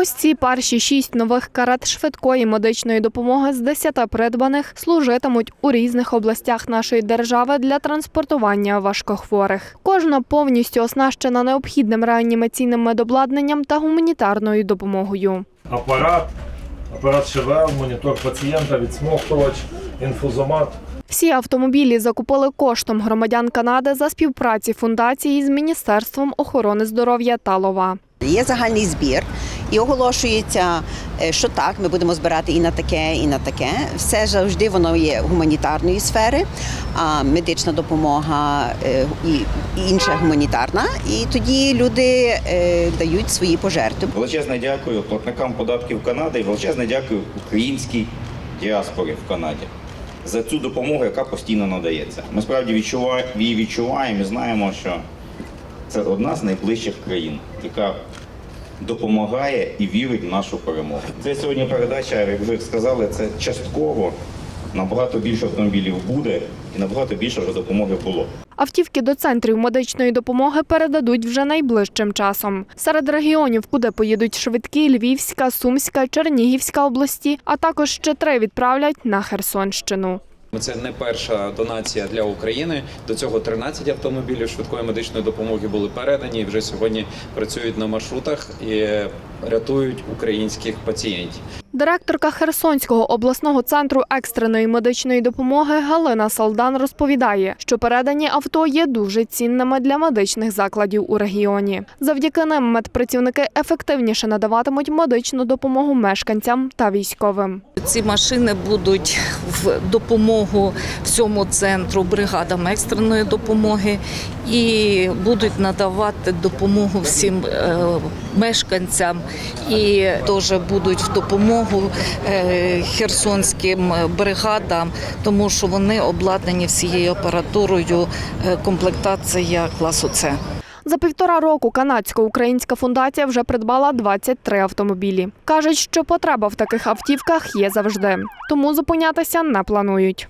Ось ці перші шість нових карет швидкої медичної допомоги з десяти придбаних служитимуть у різних областях нашої держави для транспортування важкохворих. Кожна повністю оснащена необхідним реанімаційним медобладнанням та гуманітарною допомогою. апарат, апарат ШВЛ, монітор пацієнта, відсмоктувач, інфузомат. Всі автомобілі закупили коштом громадян Канади за співпраці фундації з Міністерством охорони здоров'я та Лова. Є загальний збір і оголошується, е, що так, ми будемо збирати і на таке, і на таке. Все завжди воно є гуманітарної сфери, а медична допомога е, і інша гуманітарна. І тоді люди е, дають свої пожертви. Величезне дякую платникам податків Канади і величезне дякую українській діаспорі в Канаді за цю допомогу, яка постійно надається. Ми справді відчуваємо, її відчуваємо і знаємо, що це одна з найближчих країн, яка допомагає і вірить в нашу перемогу. Це сьогодні передача, як ви сказали, це частково набагато більше автомобілів буде і набагато більше вже допомоги було. Автівки до центрів медичної допомоги передадуть вже найближчим часом. Серед регіонів, куди поїдуть швидкі Львівська, Сумська, Чернігівська області, а також ще три відправлять на Херсонщину. Це не перша донація для України. До цього 13 автомобілів швидкої медичної допомоги були передані вже сьогодні працюють на маршрутах і рятують українських пацієнтів. Директорка Херсонського обласного центру екстреної медичної допомоги Галина Салдан розповідає, що передані авто є дуже цінними для медичних закладів у регіоні. Завдяки ним медпрацівники ефективніше надаватимуть медичну допомогу мешканцям та військовим. Ці машини будуть в допомогу всьому центру бригадам екстреної допомоги і будуть надавати допомогу всім е, мешканцям і теж будуть в допомогу е, херсонським бригадам, тому що вони обладнані всією апаратурою е, комплектація класу С. За півтора року канадсько-українська фундація вже придбала 23 автомобілі. Кажуть, що потреба в таких автівках є завжди, тому зупинятися не планують.